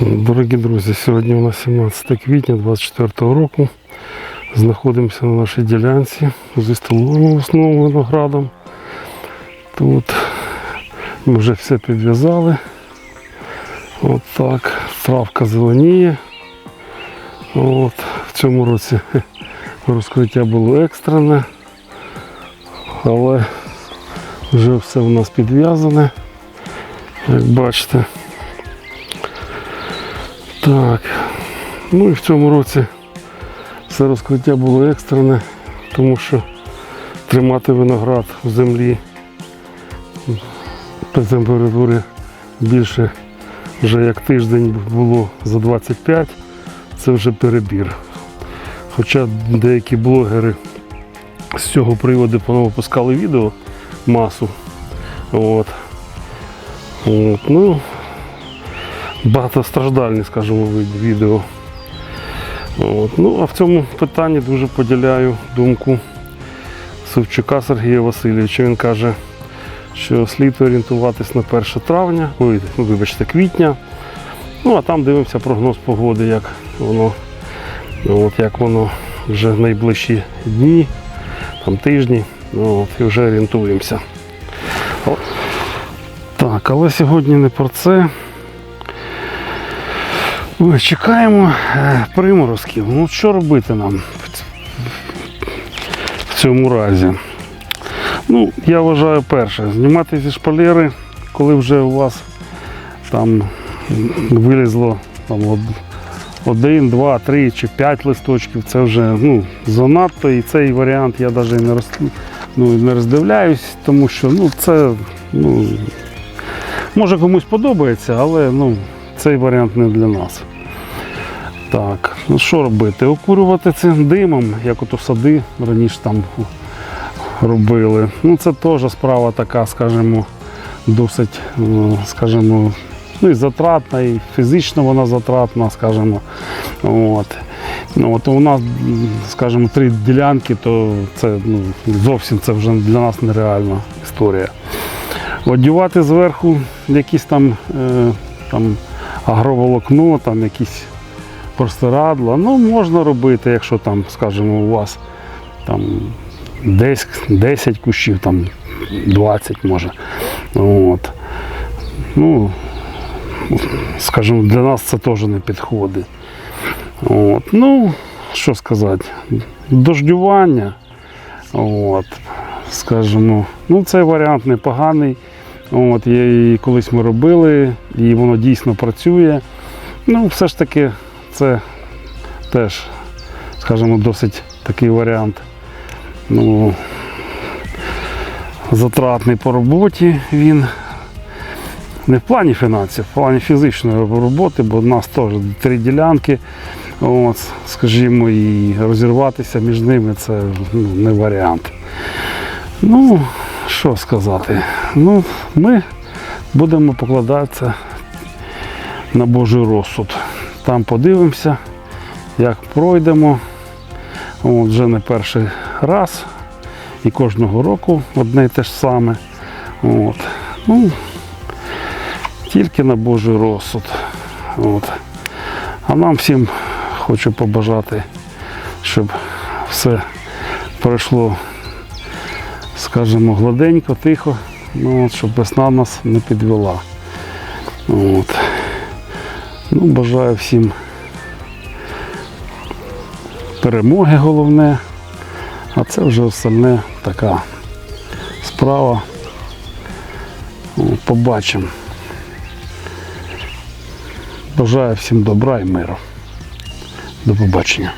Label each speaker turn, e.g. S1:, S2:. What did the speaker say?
S1: Дорогі друзі, сьогодні у нас 17 квітня 24 року. Знаходимося на нашій ділянці зі столовим основним виноградом. Тут ми вже все підв'язали. От так. Травка зеленіє. От. В цьому році розкриття було екстрене, але вже все у нас підв'язане. Як бачите. Так. Ну і в цьому році все розкриття було екстрене, тому що тримати виноград в землі при температурі більше вже як тиждень було за 25, це вже перебір. Хоча деякі блогери з цього приводу понавипускали відео масу. От. От. Ну, багатостраждальні, скажімо, відео. От. Ну, а в цьому питанні дуже поділяю думку Савчука Сергія Васильовича. Він каже, що слід орієнтуватись на 1 травня, ой, ну, вибачте, квітня. Ну, а там дивимося прогноз погоди, як воно, от, як воно вже найближчі дні, там тижні, ну, от, і вже орієнтуємося. От. Так, але сьогодні не про це. Чекаємо е, приморозків. Ну що робити нам в цьому разі? Ну, я вважаю перше, знімати зі шпалери, коли вже у вас там вилізло там, один, два, три чи п'ять листочків, це вже ну, занадто. І цей варіант я навіть не, роз, ну, не роздивляюсь, тому що ну, це ну, може комусь подобається, але ну, цей варіант не для нас. Так, ну що робити? Окурювати цим димом, як ото сади раніше там робили. Ну це теж справа така, скажімо, досить, ну, скажімо, ну і затратна, і фізично вона затратна, скажімо. От. Ну, от у нас, скажімо, три ділянки, то це ну, зовсім це вже для нас нереальна історія. Одівати зверху якісь там, е, там агроволокно, там якісь простирадла. Ну, можна робити, якщо там, скажімо, у вас там десь 10 кущів, там 20 може. От. Ну, скажімо, для нас це теж не підходить. От. Ну, що сказати, дождювання. От. Скажімо, ну цей варіант непоганий. От, я і колись ми робили, і воно дійсно працює. Ну, все ж таки, це теж, скажімо, досить такий варіант. Ну, затратний по роботі він. Не в плані фінансів, в плані фізичної роботи, бо в нас теж три ділянки. От, скажімо, і розірватися між ними це ну, не варіант. Ну, що сказати? Ну, ми будемо покладатися на Божий розсуд. Там подивимося, як пройдемо. От, вже не перший раз. І кожного року одне й те ж саме. От. Ну, тільки на Божий розсуд. От. А нам всім хочу побажати, щоб все пройшло, скажімо, гладенько, тихо, ну, от, щоб весна нас не підвела. От. Ну, бажаю всім перемоги головне, а це вже остальне така справа. Побачимо. Бажаю всім добра і миру. До побачення.